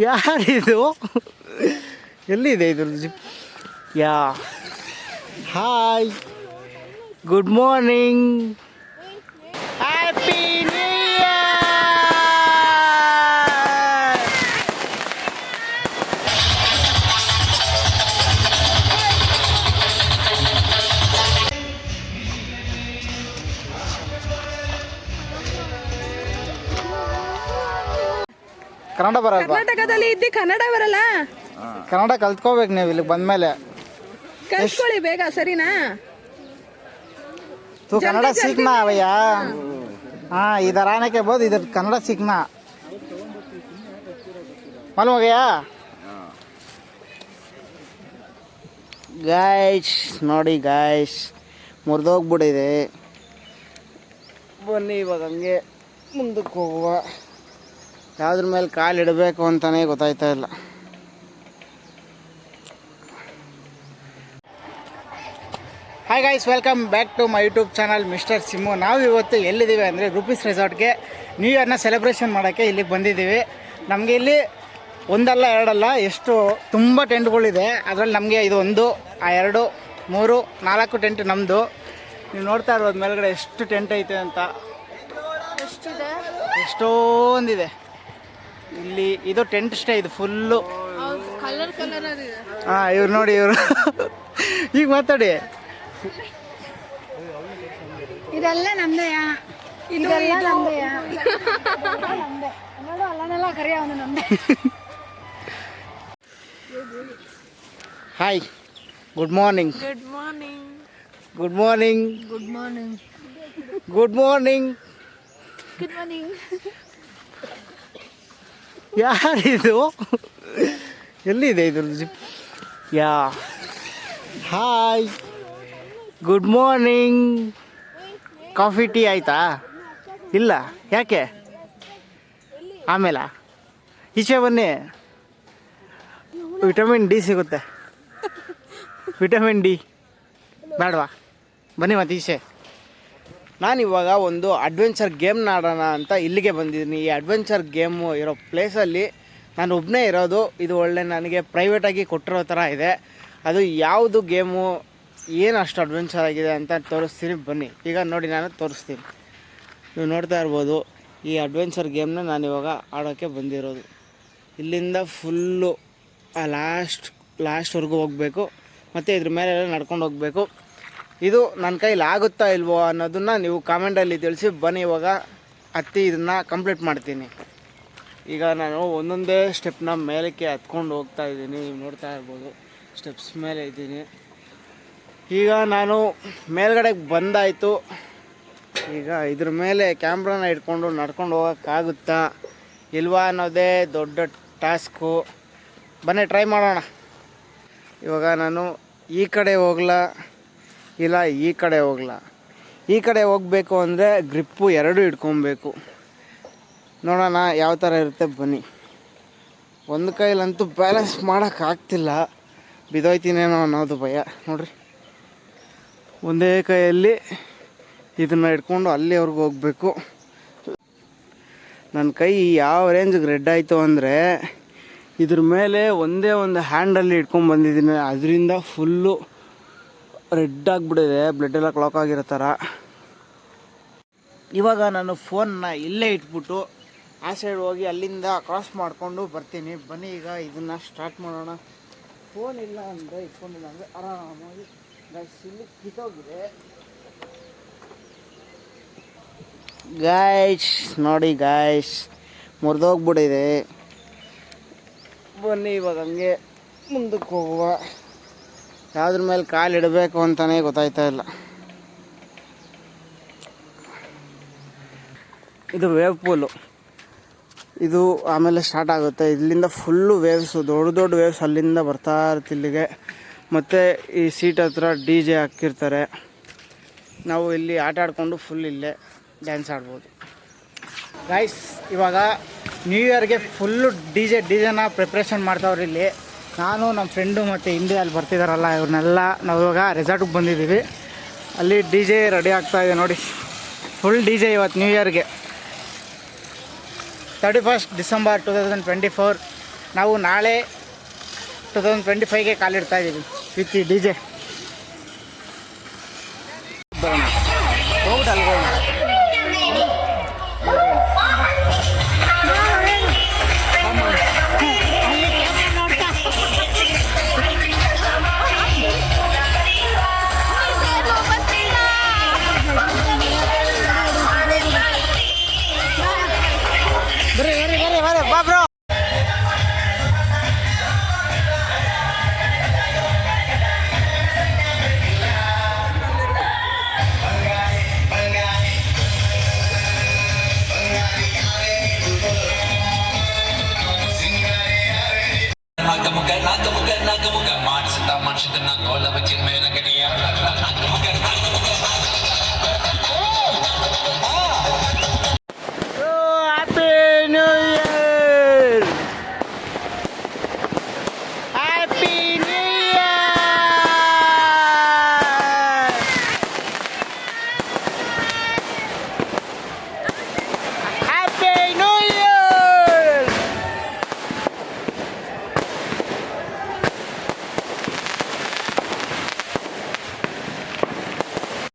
ಯಾರಿದು? ಎಲ್ಲಿದೆ ಇದು? ಯಾ. ಹಾಯ್ ಗುಡ್ ಮಾರ್ನಿಂಗ್ ಕನ್ನಡ ಬರಲ್ಲ ಕರ್ನಾಟಕದಲ್ಲಿ ಇದ್ದಿ ಕನ್ನಡ ಬರಲ್ಲ? ಕನ್ನಡ ಕಲ್ತ್ಕೋಬೇಕು ನೀವು ಇಲ್ಲಿಗೆ ಬಂದ್ಮೇಲೆ. ಕಲ್ತ್ಕೊಳ್ಳಿ ಬೇಗ ಸರಿನಾ? ತೂ ಕನ್ನಡ ಸೀಕ್ನಾ ಅವಯ್ಯ? ಹಾ ಇದರ ಆನಕ್ಕೆ ಬೋದು ಇದ್ರ ಕನ್ನಡ ಸೀಕ್ನಾ ಮಲ್ಮಗಯ್ಯ? ಗಾಯ್ಸ್ ನೋಡಿ ಗಾಯ್ಸ್ ಮುರಿದೋಗ್ಬಿಟ್ಟಿದೆ. ಬನ್ನಿ ಇವಾಗ ಹಂಗೆ ಮುಂದಕ್ಕೆ ಹೋಗುವ. ಯಾವ್ದ್ರ ಮೇಲೆ ಕಾಲು ಇಡಬೇಕು ಅಂತಲೇ ಗೊತ್ತಾಯ್ತಾ ಇಲ್ಲ. Hi guys welcome back to my YouTube channel mister Simmu ನಾವು ಇವತ್ತು ಎಲ್ಲಿದ್ದೀವಿ ಅಂದರೆ ರೂಪೀಸ್ ರೆಸಾರ್ಟ್ಗೆ ನ್ಯೂ ಇಯರ್ನ ಸೆಲೆಬ್ರೇಷನ್ ಮಾಡೋಕ್ಕೆ ಇಲ್ಲಿಗೆ ಬಂದಿದ್ದೀವಿ. ನಮಗೆ ಇಲ್ಲಿ ಒಂದಲ್ಲ ಎರಡಲ್ಲ ಎಷ್ಟು ತುಂಬ ಟೆಂಟ್ಗಳಿದೆ ಅದರಲ್ಲಿ ನಮಗೆ ಇದು ಒಂದು ಆ ಎರಡು ಮೂರು ನಾಲ್ಕು ಟೆಂಟ್ ನಮ್ಮದು ನೀವು ನೋಡ್ತಾ ಇರ್ಬೋದು ಮೇಲ್ಗಡೆ ಎಷ್ಟು ಟೆಂಟ್ ಐತೆ ಅಂತ. ಎಷ್ಟೊಂದಿದೆ. ಇಲ್ಲಿ ಇದು ಟೆಂಟ್ ಸ್ಟೇ ಇದು ಫುಲ್ಲು. ಕಲರ್ ಕಲರ್ ಹಾಂ ಇವ್ರು ನೋಡಿ ಇವರು. ಈಗ ಮಾತಾಡಿ. ಇದೆಲ್ಲ ನಮ್ದೆಯ ಇದೆಲ್ಲ ನಮ್ದೆಯ ನೋಡು ಅಲ್ಲನೆಲ್ಲ ಕರಿಯ ಅವನು ನಮ್ದೆ. Hi good morning good morning good morning good morning good morning good morning ಯಾರಿದು? ಎಲ್ಲಿದೆ ಇದು ಯಾ. Hi. Good morning. Coffee, tea ಆಯ್ತಾ? ಇಲ್ಲ. ಯಾಕೆ? ಆಮೇಲೆ? ಈಚೆ ಬನ್ನಿ. ವಿಟಮಿನ್ ಡಿ ಸಿಗುತ್ತೆ. Vitamin D. ಬೇಡವಾ? ಬನ್ನಿ ಮತ್ತೆ ಈಚೆ. ನಾನು ಇವಾಗ ಒಂದು ಅಡ್ವೆಂಚರ್ ಗೇಮ್ನ ಆಡೋಣ ಅಂತ ಇಲ್ಲಿಗೆ ಬಂದಿದ್ದೀನಿ. ಈ ಅಡ್ವೆಂಚರ್ ಗೇಮು ಇರೋ ಪ್ಲೇಸಲ್ಲಿ ನಾನು ಒಬ್ಬನೇ ಇರೋದು. ಇದು ಒಳ್ಳೆ ನನಗೆ ಪ್ರೈವೇಟಾಗಿ ಕೊಟ್ಟಿರೋ ಥರ ಇದೆ. ಅದು ಯಾವುದು ಗೇಮು ಏನು ಅಷ್ಟು ಅಡ್ವೆಂಚರ್ ಆಗಿದೆ ಅಂತ ತೋರಿಸ್ತೀನಿ ಬನ್ನಿ. ಈಗ ನೋಡಿ ನಾನು ತೋರಿಸ್ತೀನಿ. ನೀವು ನೋಡ್ತಾ ಇರ್ಬೋದು, ಈ ಅಡ್ವೆಂಚರ್ ಗೇಮ್ನ ನಾನು ಇವಾಗ ಆಡೋಕ್ಕೆ ಬಂದಿರೋದು. ಇಲ್ಲಿಂದ ಫುಲ್ಲು ಆ ಲಾಸ್ಟ್ ಲಾಸ್ಟ್ವರೆಗೂ ಹೋಗಬೇಕು. ಮತ್ತು ಇದ್ರ ಮೇಲೆ ನಡ್ಕೊಂಡು ಹೋಗಬೇಕು. ಇದು ನನ್ನ ಕೈಲಿ ಆಗುತ್ತಾ ಇಲ್ವೋ ಅನ್ನೋದನ್ನು ನೀವು ಕಾಮೆಂಟಲ್ಲಿ ತಿಳಿಸಿ ಬನ್ನಿ, ಇವಾಗ ಹತ್ತಿ ಇದನ್ನು ಕಂಪ್ಲೀಟ್ ಮಾಡ್ತೀನಿ. ಈಗ ನಾನು ಒಂದೊಂದೇ ಸ್ಟೆಪ್ನ ಮೇಲಕ್ಕೆ ಹತ್ಕೊಂಡು ಹೋಗ್ತಾ ಇದ್ದೀನಿ. ನೀವು ನೋಡ್ತಾ ಇರ್ಬೋದು ಸ್ಟೆಪ್ಸ್ ಮೇಲೆ ಇದ್ದೀನಿ. ಈಗ ನಾನು ಮೇಲ್ಗಡೆಗೆ ಬಂದಾಯಿತು. ಈಗ ಇದ್ರ ಮೇಲೆ ಕ್ಯಾಮ್ರಾನ ಇಟ್ಕೊಂಡು ನಡ್ಕೊಂಡು ಹೋಗೋಕ್ಕಾಗುತ್ತಾ ಇಲ್ವಾ ಅನ್ನೋದೇ ದೊಡ್ಡ ಟಾಸ್ಕು ಬನ್ನಿ ಟ್ರೈ ಮಾಡೋಣ. ಇವಾಗ ನಾನು ಈ ಕಡೆ ಹೋಗ್ಲಾ. ಇಲ್ಲ, ಈ ಕಡೆ ಹೋಗ್ಲಾ. ಈ ಕಡೆ ಹೋಗಬೇಕು ಅಂದರೆ ಗ್ರಿಪ್ಪು ಎರಡೂ ಇಟ್ಕೊಬೇಕು. ನೋಡೋಣ ಯಾವ ಥರ ಇರುತ್ತೆ ಬನ್ನಿ. ಒಂದು ಕೈಲಂತೂ ಬ್ಯಾಲೆನ್ಸ್ ಮಾಡೋಕ್ಕಾಗ್ತಿಲ್ಲ ಬಿದೋಯ್ತೀನೇನೋ ಅನ್ನೋದು ಭಯ. ನೋಡ್ರಿ. ಒಂದೇ ಕೈಯಲ್ಲಿ ಇದನ್ನು ಇಟ್ಕೊಂಡು ಅಲ್ಲಿವರೆಗೂ ಹೋಗಬೇಕು. ನನ್ನ ಕೈ ಯಾವ ರೇಂಜಿಗೆ ರೆಡ್ ಆಯಿತು ಅಂದರೆ ಇದ್ರ ಮೇಲೆ ಒಂದೇ ಒಂದು ಹ್ಯಾಂಡಲ್ಲಿ ಇಟ್ಕೊಂಡು ಬಂದಿದ್ದೀನಿ. ಅದರಿಂದ ಫುಲ್ಲು ರೆಡ್ ಆಗಿಬಿಟ್ಟಿದೆ ಬ್ಲಡ್ ಎಲ್ಲ ಕ್ಲಾಕ್ ಆಗಿರೋ ಥರ ಇವಾಗ ನಾನು ಫೋನ್ನ ಇಲ್ಲೇ ಇಟ್ಬಿಟ್ಟು ಆ ಸೈಡ್ ಹೋಗಿ ಅಲ್ಲಿಂದ ಕ್ರಾಸ್ ಮಾಡಿಕೊಂಡು ಬರ್ತೀನಿ. ಬನ್ನಿ ಈಗ ಇದನ್ನು ಸ್ಟಾರ್ಟ್ ಮಾಡೋಣ. ಫೋನ್ ಇಲ್ಲ ಅಂದರೆ ಇಟ್ಕೊಂಡಿಲ್ಲ ಅಂದರೆ ಆರಾಮಾಗಿ ಗೈಸ್ ಇಲ್ಲಿ ಕಿತ್ತೋಗಿದೆ. ಗಾಯ್ಸ್ ನೋಡಿ ಗಾಯ್ಸ್ ಮುರಿದೋಗ್ಬಿಟ್ಟಿದೆ. ಬನ್ನಿ ಇವಾಗ ಹಂಗೆ ಮುಂದಕ್ಕೆ ಹೋಗುವ. ಯಾವ್ದ್ರ ಮೇಲೆ ಕಾಲು ಇಡಬೇಕು ಅಂತಲೇ ಗೊತ್ತಾಯ್ತಾ ಇಲ್ಲ. ಇದು ವೇವ್ ಪೂಲು ಇದು ಆಮೇಲೆ ಸ್ಟಾರ್ಟ್ ಆಗುತ್ತೆ. ಇಲ್ಲಿಂದ ಫುಲ್ಲು ವೇವ್ಸು ದೊಡ್ಡ ದೊಡ್ಡ ವೇವ್ಸ್ ಅಲ್ಲಿಂದ ಬರ್ತಾ ಇರುತ್ತೆ ಇಲ್ಲಿಗೆ. ಮತ್ತು ಈ ಸೀಟ್ ಹತ್ರ ಡಿ ಜೆ ಹಾಕಿರ್ತಾರೆ. ನಾವು ಇಲ್ಲಿ ಆಟ ಆಡಿಕೊಂಡು ಫುಲ್ ಇಲ್ಲೇ ಡ್ಯಾನ್ಸ್ ಆಡ್ಬೋದು. ಗೈಸ್ ಇವಾಗ ನ್ಯೂ ಇಯರ್ಗೆ ಫುಲ್ಲು ಡಿ ಜೆ ಡಿ ಜೆನ ಪ್ರಿಪ್ರೇಷನ್ ಮಾಡ್ತಾವ್ರೆ ಇಲ್ಲಿ. ನಾನು ನಮ್ಮ ಫ್ರೆಂಡು ಮತ್ತು ಇಂಡಿಯಲ್ಲಿ ಬರ್ತಿದ್ದಾರಲ್ಲ ಇವ್ರನ್ನೆಲ್ಲ ನಾವು ಇವಾಗ ರೆಸಾರ್ಟಿಗೆ ಬಂದಿದ್ದೀವಿ ಅಲ್ಲಿ ಡಿ ಜೆ ರೆಡಿ ಆಗ್ತಾ ಇದೆ ನೋಡಿ. ಫುಲ್ ಡಿ ಜೆ ಇವತ್ತು ನ್ಯೂ ಇಯರ್ಗೆ thirty first December two thousand twenty four ನಾವು ನಾಳೆ ಟು ತೌಸಂಡ್ ಟ್ವೆಂಟಿ ಫೈವ್ಗೆ ಕಾಲಿಡ್ತಾ ಇದ್ದೀವಿ with D J Naga muga, naga muga, naga muga Marsi ta marsi ta na